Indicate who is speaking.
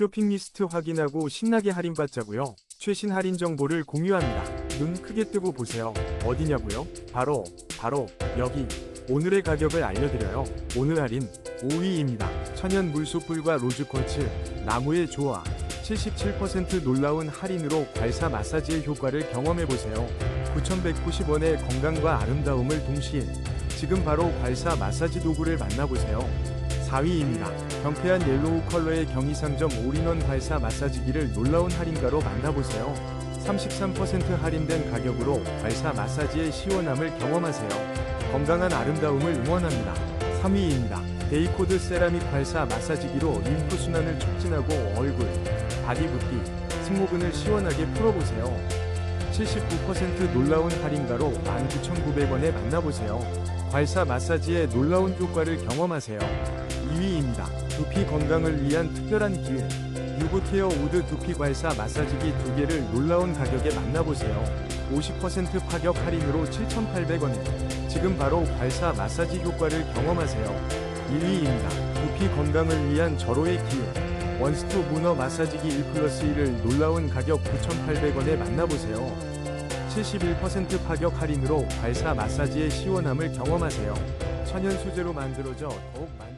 Speaker 1: 쇼핑 리스트 확인하고 신나게 할인받자고요. 최신 할인 정보를 공유합니다. 눈 크게 뜨고 보세요. 어디냐고요? 바로 바로 여기. 오늘의 가격을 알려드려요. 오늘 할인 5위입니다. 천연 물소뿔과 로즈쿼츠, 나무의 조화. 77% 놀라운 할인으로 발사 마사지의 효과를 경험해보세요. 9,190원의 건강과 아름다움을 동시에 지금 바로 발사 마사지 도구를 만나보세요. 4위입니다. 경쾌한 옐로우 컬러의 경이상점 올인원 발사 마사지기를 놀라운 할인가로 만나보세요. 33% 할인된 가격으로 발사 마사지의 시원함을 경험하세요. 건강한 아름다움을 응원합니다. 3위입니다. 데이코드 세라믹 발사 마사지기로 림프 순환을 촉진하고 얼굴, 바디 붓기, 승모근을 시원하게 풀어보세요. 79% 놀라운 할인가로 19,900원에 만나보세요. 발사 마사지의 놀라운 효과를 경험하세요. 2위입니다. 두피 건강을 위한 특별한 기회. 유고케어 우드 두피 발사 마사지기 두 개를 놀라운 가격에 만나보세요. 50% 파격 할인으로 7,800원에 지금 바로 발사 마사지 효과를 경험하세요. 1위입니다. 두피 건강을 위한 절호의 기회. 원스톱 문어 마사지기 1 플러스 1을 놀라운 가격 9,800원에 만나보세요. 71% 파격 할인으로 발사 마사지의 시원함을 경험하세요. 천연 소재로 만들어져 더욱 말